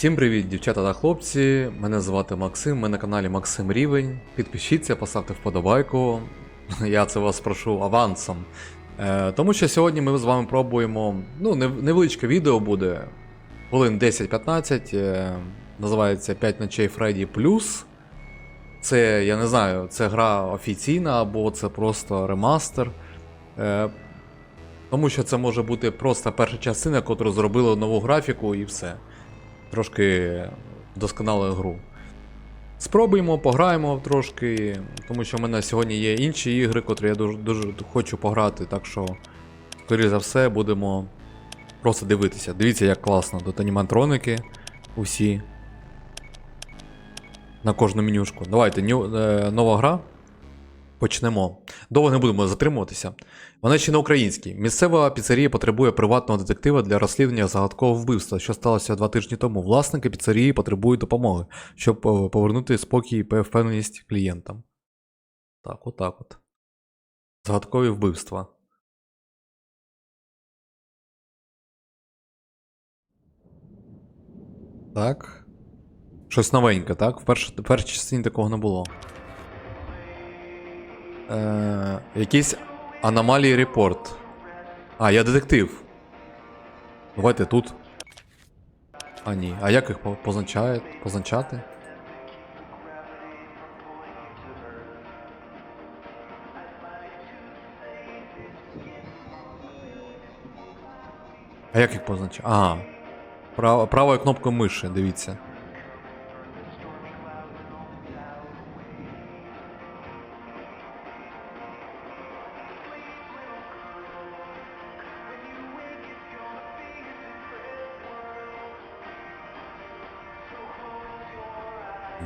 Всім привіт, дівчата та хлопці. Мене звати Максим, ми на каналі Максим Рівень. Підпишіться, поставте вподобайку. Я це вас прошу авансом. Е, тому що сьогодні ми з вами пробуємо. Ну, невеличке відео буде. Хвилин 10-15. Е, називається 5 ночей Фредді Плюс. Це, я не знаю, це гра офіційна або це просто ремастер. Е, тому що це може бути просто перша частина, котру зробили нову графіку і все трошки вдосконалили гру. Спробуємо, пограємо трошки, тому що в мене сьогодні є інші ігри, котрі я дуже, дуже хочу пограти, так що, скоріше за все, будемо просто дивитися. Дивіться, як класно. Тут аніматроники усі. На кожну менюшку. Давайте, ню- е, нова гра. Почнемо. Довго не будемо затримуватися. Вона ще на українській. Місцева піцерія потребує приватного детектива для розслідування загадкового вбивства, що сталося два тижні тому. Власники піцерії потребують допомоги, щоб е, повернути спокій і впевненість клієнтам. Так, отак от. Загадкові вбивства. Так. Щось новеньке, так? В першій частині такого не було. Е, якийсь аномалії репорт. А, я детектив. Давайте тут. А ні. А як їх по- позначають? позначати? А як їх позначати? Ага. Прав, правою кнопкою миші, дивіться.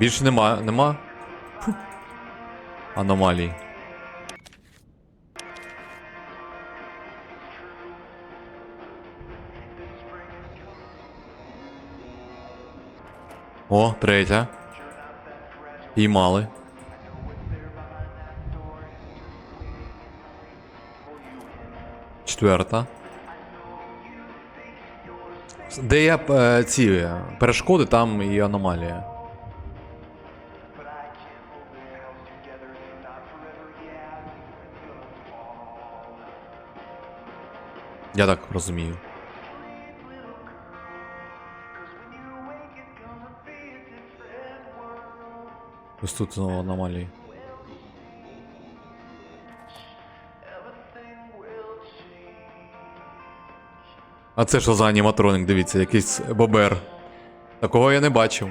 Більше нема. нема? Аномалій. О, третя. Піймали. Четверта. Де є е, ці е, перешкоди, там і аномалія. Я так розумію. Ось тут знову аномалії. А це що за аніматроник, дивіться, якийсь бобер. Такого я не бачив.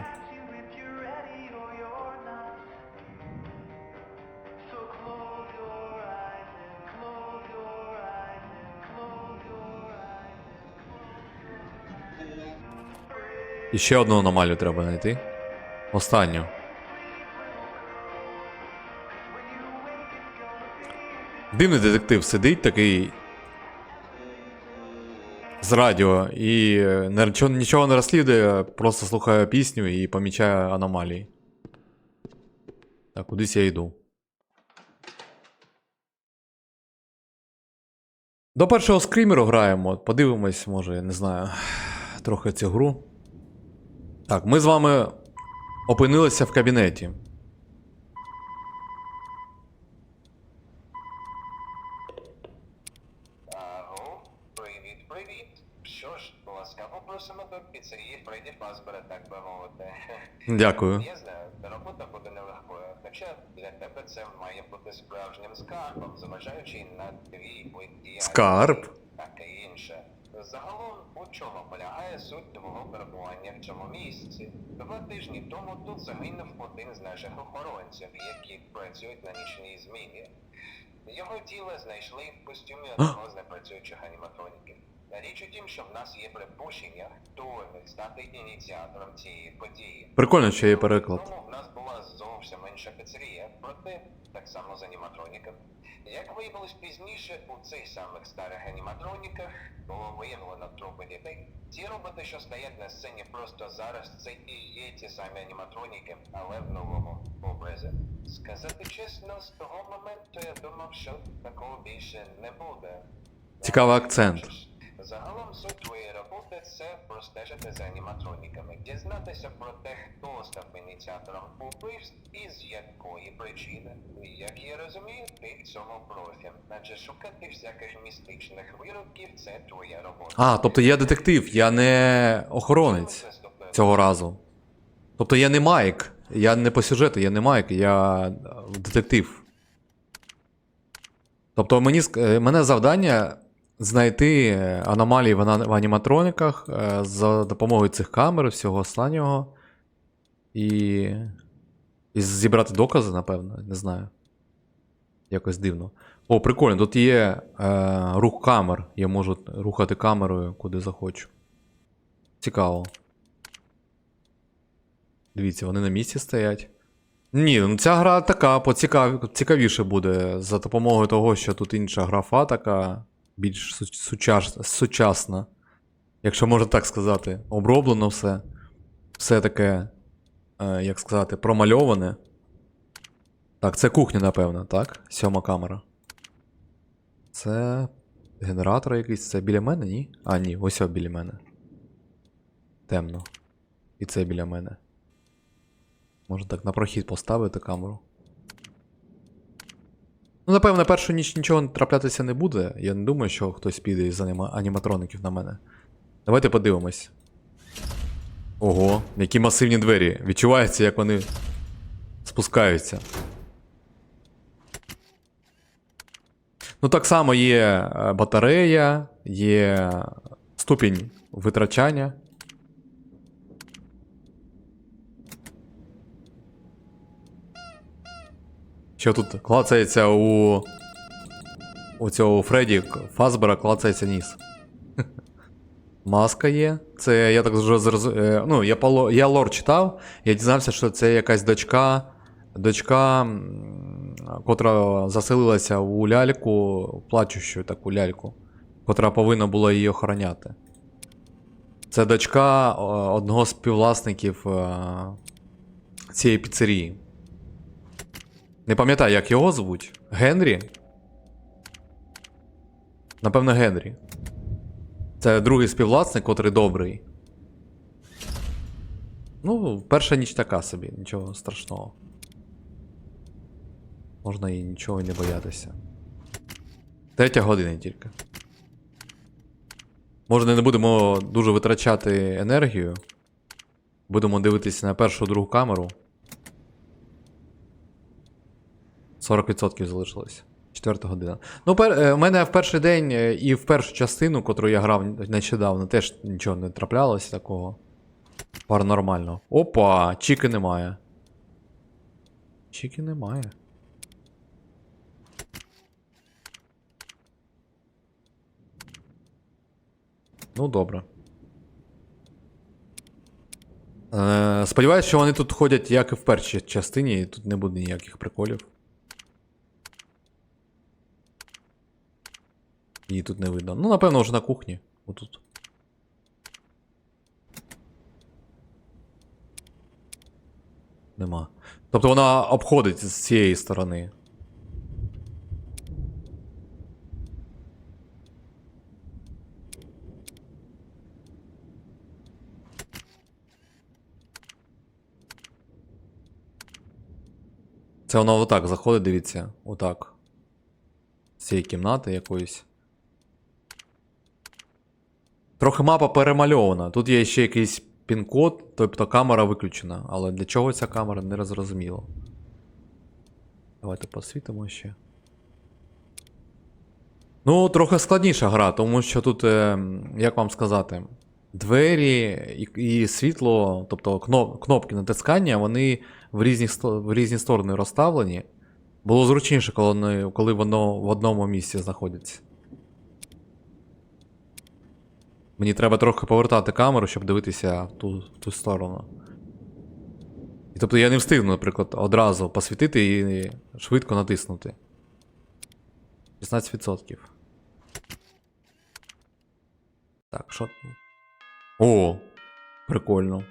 І ще одну аномалію треба знайти. Останню. Дивний детектив сидить такий. З радіо і е, нічого, не розслідує, просто слухає пісню і помічає аномалії. Так, кудись я йду. До першого скрімеру граємо. Подивимось, може, я не знаю, трохи цю гру. Так, ми з вами опинилися в кабінеті. Аго, привіт, привіт. Що ж, ласкаво просимо до піцерії Фредді Фазбера, так би мовити. Дякую. Я знаю, робота буде нелегкою, хоча для тебе це має бути справжнім скарбом, зважаючи на твій діяльності. Скарб? Таке інше. Загалом, у чому полягає суть твого перебування в цьому місці? Два тижні тому тут загинув один з наших охоронців, які працюють на нічній зміні. Його тіло знайшли в костюмі одного з непрацюючих аніматроніків. Річ у тім, що в нас є припущення, хто стати ініціатором цієї події. Прикольно, що є переклад. Тому в нас була зовсім інша піцерія, проте так само з аніматроніком. Як виявилось пізніше, у цих самих старих аніматроніках було виявлено трупи дітей. Ті роботи, що стоять на сцені просто зараз, це і є ті самі аніматроніки, але в новому образі. Сказати чесно, з того моменту я думав, що такого більше не буде. Цікавий акцент. Загалом суть твоєї роботи це простежити за аніматроніками, дізнатися про те, хто став ініціатором убивств і з якої причини. Як я розумію, ти в цьому профі, адже шукати всяких містичних виродків це твоя робота. А, тобто я детектив, я не охоронець цього разу. Тобто я не Майк, я не по сюжету, я не Майк, я е, детектив. Тобто мені, е, мене завдання знайти е, аномалії в, аніматрониках е, за допомогою цих камер, всього останнього. І. І зібрати докази, напевно, не знаю. Якось дивно. О, прикольно, тут є е, рух камер. Я можу рухати камерою куди захочу. Цікаво. Дивіться, вони на місці стоять. Ні, ну ця гра така, поцікав... цікавіше буде за допомогою того, що тут інша графа така, більш су- сучаш... сучасна. Якщо можна так сказати. Оброблено все. Все таке, е, як сказати, промальоване. Так, це кухня, напевно, так? Сьома камера. Це генератор якийсь. Це біля мене, ні? А, ні, ось о, біля мене. Темно. І це біля мене. Можна так на прохід поставити камеру. Ну, напевно, першу ніч нічого траплятися не буде. Я не думаю, що хтось піде із аніма... аніматроників на мене. Давайте подивимось. Ого, які масивні двері. Відчувається, як вони спускаються. Ну, так само є е, батарея, є ступінь витрачання. Що тут клацається у. У цього Фредді Фазбера клацається ніс. Маска є. Це я так вже зрозумів. Ну, я, поло... я лор читав, я дізнався, що це якась дочка. Дочка, котра заселилася у ляльку, плачущу таку ляльку, котра повинна була її охороняти. Це дочка одного з співвласників е, цієї піцерії. Не пам'ятаю, як його звуть. Генрі? Напевно, Генрі. Це другий співвласник, котрий добрий. Ну, перша ніч така собі, нічого страшного. Можна і нічого і не боятися. Третя година тільки. Може, не будемо дуже витрачати енергію. Будемо дивитися на першу другу камеру. 40% залишилось. Четверта година. Ну, пер, е, у мене в перший день е, і в першу частину, котру я грав нещодавно, теж нічого не траплялося такого. Паранормально. Опа! Чіки немає. Чіки немає. Ну, добре. Е, сподіваюсь, що вони тут ходять, як і в першій частині, і тут не буде ніяких приколів. Її тут не видно. Ну, напевно, вже на кухні. Отут. Нема. Тобто вона обходить з цієї сторони. Це вона отак заходить, дивіться. Отак. З цієї кімнати якоїсь. Трохи мапа перемальована. Тут є ще якийсь пін-код, тобто камера виключена. Але для чого ця камера не зрозуміло. Давайте посвітимо ще. Ну, трохи складніша гра, тому що тут, е, як вам сказати, двері і, світло, тобто кно- кнопки натискання, вони в різні, в різні сторони розставлені. Було зручніше, коли воно в одному місці знаходиться. Мені треба трохи повертати камеру, щоб дивитися в ту, ту сторону. І тобто я не встигну, наприклад, одразу посвітити і швидко натиснути. 16%. Так, що. О! Прикольно.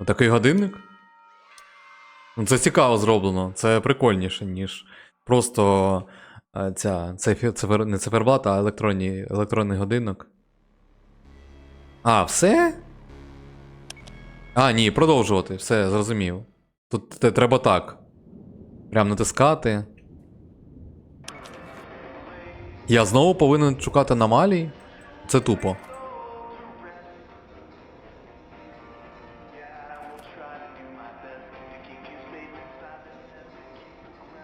Отакий годинник? Ну, Це цікаво зроблено. Це прикольніше, ніж просто ця, цифер, цифер, не циферблат, а електронні, електронний годинник. А, все? А, ні, продовжувати. Все, зрозумів. Тут треба так. Прям натискати. Я знову повинен шукати аномалії? Це тупо.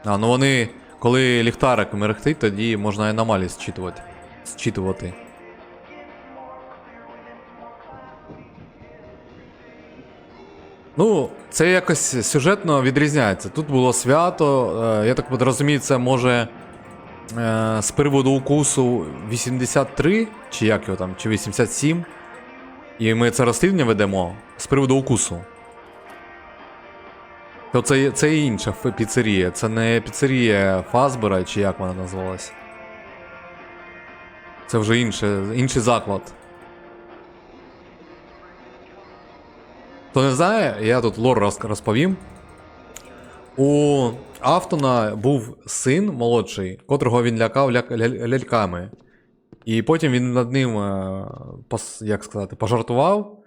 А, ну вони, коли ліхтарик мерехтить, тоді можна аномалії зчитувати. зчитувати. Ну, це якось сюжетно відрізняється. Тут було свято, е, я так розумію, це може е, з приводу укусу 83, чи як його там, чи 87. І ми це розслідування ведемо з приводу укусу. То це, це інша піцерія. Це не піцерія Фазбера, чи як вона називалась. Це вже інше, інший заклад. Хто не знає, я тут лор розповім. У Автона був син молодший, котрого він лякав ляк- ля- ляльками. І потім він над ним, е, як сказати, пожартував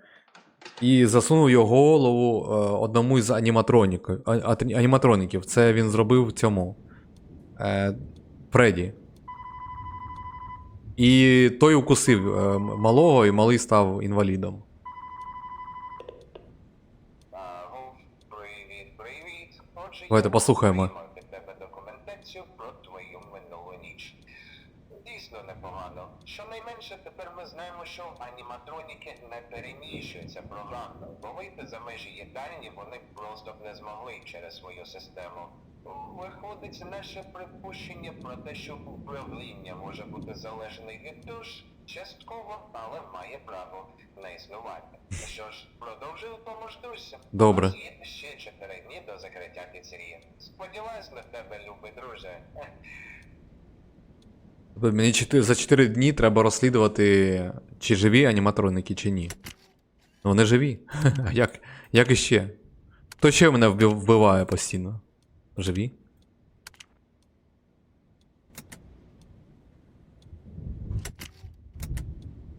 і засунув його голову е, одному із аніматроніків. а- а- аніматроніків. Це він зробив цьому е, Фредді. І той укусив е, малого, і малий став інвалідом. Давайте послухаємо. тебе документацію про твою минулу ніч. Дійсно непогано. Щонайменше тепер ми знаємо, що аніматроніки не переміщуються програмно, бо вийти за межі їдальні вони просто б не змогли через свою систему. Виходить, наше припущення про те, що управління може бути залежне від душ, частково, але має право не існувати. Що ж, продовжуй у тому ж дусі. Добре. Є ще чотири дні до закриття піцерії. Сподіваюсь на тебе, любий друже. Тобто Мені за 4 дні треба розслідувати, чи живі аніматроники, чи ні. Ну, вони живі. А як, як іще? Хто ще мене вбиває постійно? Живі?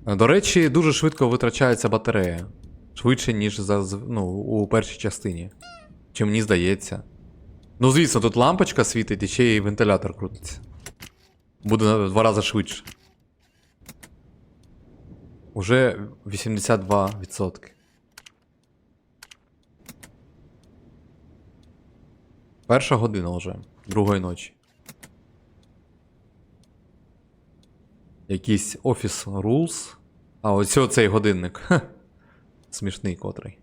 До речі, дуже швидко витрачається батарея. Швидше, ніж за, ну, у першій частині. Чи мені здається. Ну, звісно, тут лампочка світить і ще й вентилятор крутиться. Буде на два рази швидше. Уже 82%. Перша година вже, другої ночі. Якийсь Office Rules. А, ось цей годинник. Ха. Смішний котрий.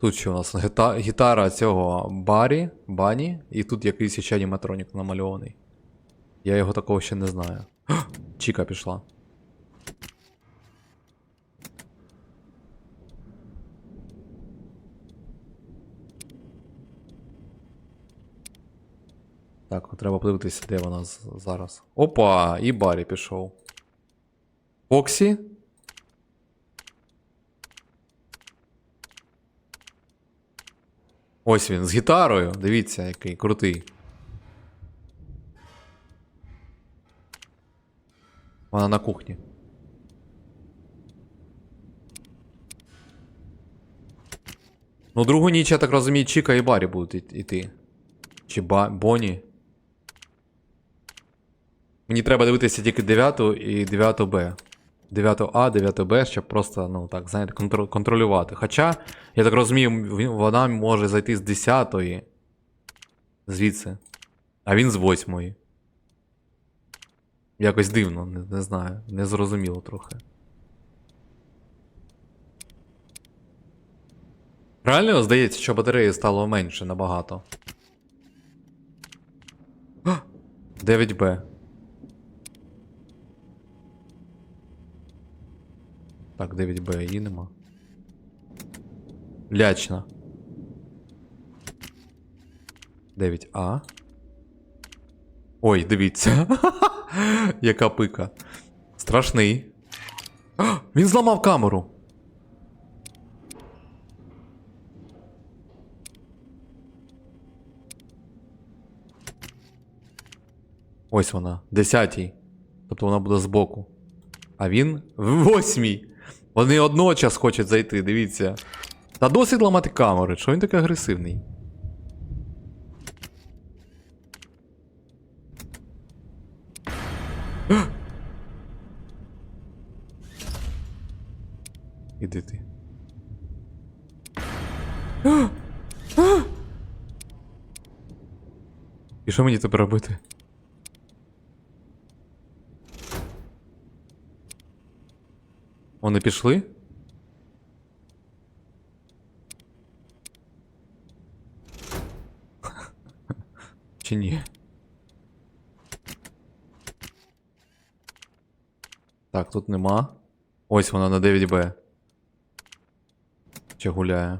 Тут що у нас гіта- гітара цього Барі, Бані, і тут якийсь ще аніматронік намальований. Я його такого ще не знаю. Чіка пішла. Так, треба подивитися, де вона зараз. Опа! І Барі пішов. Фоксі? Ось він з гітарою. Дивіться, який крутий. Вона на кухні. Ну, другу ніч, я так розумію, Чіка і Барі будуть йти. Чи ба... Боні. Мені треба дивитися тільки 9 і 9 Б. 9 А, 9 Б, щоб просто, ну так, знаєте, контр- контролювати. Хоча, я так розумію, вона може зайти з 10 звідси. А він з 8 Якось дивно, не, не знаю. Незрозуміло трохи. Реально здається, що батареї стало менше набагато. 9Б. Так, 9Б її нема. Лячна. 9А. Ой, дивіться. Яка пика. Страшний. Він зламав камеру. Ось вона, десятій. Тобто вона буде збоку. А він в восьмій. Вони одночас хочуть зайти, дивіться. Та досить ламати камери, що він такий агресивний. Іди ти. І що мені тепер робити? Вони пішли? Чи ні? Так, тут нема. Ось вона на 9Б. Чи гуляє.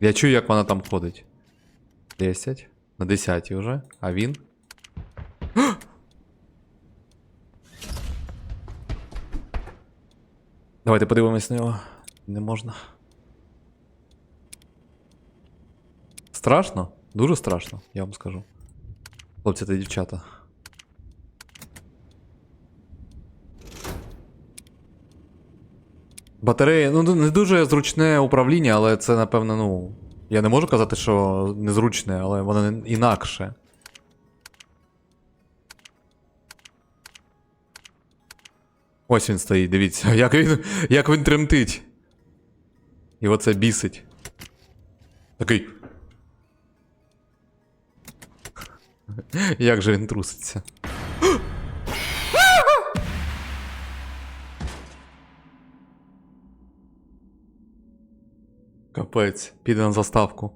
Я чую, як вона там ходить. 10. На 10 вже. А він. Давайте подивимось на нього. Не можна. Страшно? Дуже страшно, я вам скажу. Хлопці та дівчата. Батареї, ну не дуже зручне управління, але це, напевно, ну. Я не можу казати, що незручне, але воно інакше. Ось він стоїть, дивіться, як він, як він тремтить. І оце бісить. Такий. Як же він труситься? Капець, піде на заставку.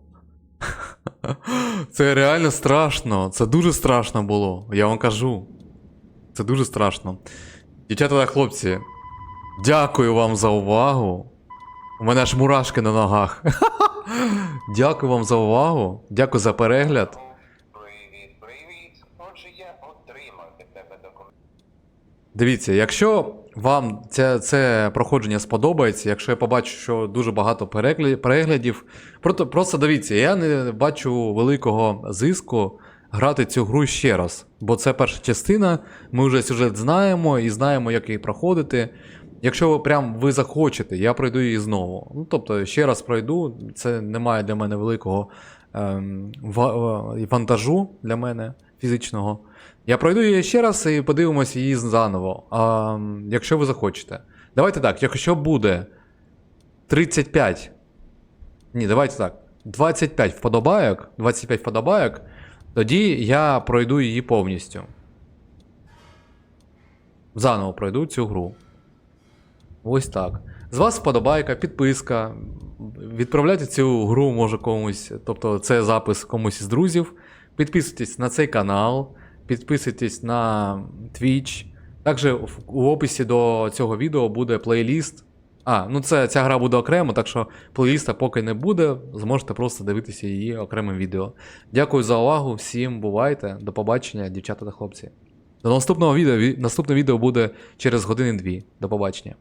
Це реально страшно. Це дуже страшно було. Я вам кажу. Це дуже страшно. Дівчата та хлопці, дякую вам за увагу. У мене аж мурашки на ногах. Дякую вам за увагу. Дякую за перегляд. Привіт, привіт. Отже, я отримав від тебе документ. Дивіться, якщо вам це, це проходження сподобається, якщо я побачу, що дуже багато переглядів, просто, просто дивіться, я не бачу великого зиску грати цю гру ще раз. Бо це перша частина, ми вже сюжет знаємо і знаємо, як її проходити. Якщо ви прям ви захочете, я пройду її знову. Ну, тобто, ще раз пройду, це не має для мене великого ем, вантажу для мене фізичного. Я пройду її ще раз і подивимося її заново. А, якщо ви захочете. Давайте так, якщо буде 35. Ні, давайте так. 25 вподобайок, 25 вподобайок, тоді я пройду її повністю. Заново пройду цю гру. Ось так. З вас вподобайка, підписка. Відправляйте цю гру, може комусь, тобто це запис комусь із друзів. Підписуйтесь на цей канал, підписуйтесь на Twitch. Також в- описі до цього відео буде плейліст. А, ну це ця гра буде окремо, так що плейліста поки не буде, зможете просто дивитися її окремим відео. Дякую за увагу, всім бувайте, до побачення, дівчата та хлопці. До наступного відео. Наступне відео буде через години-дві. До побачення.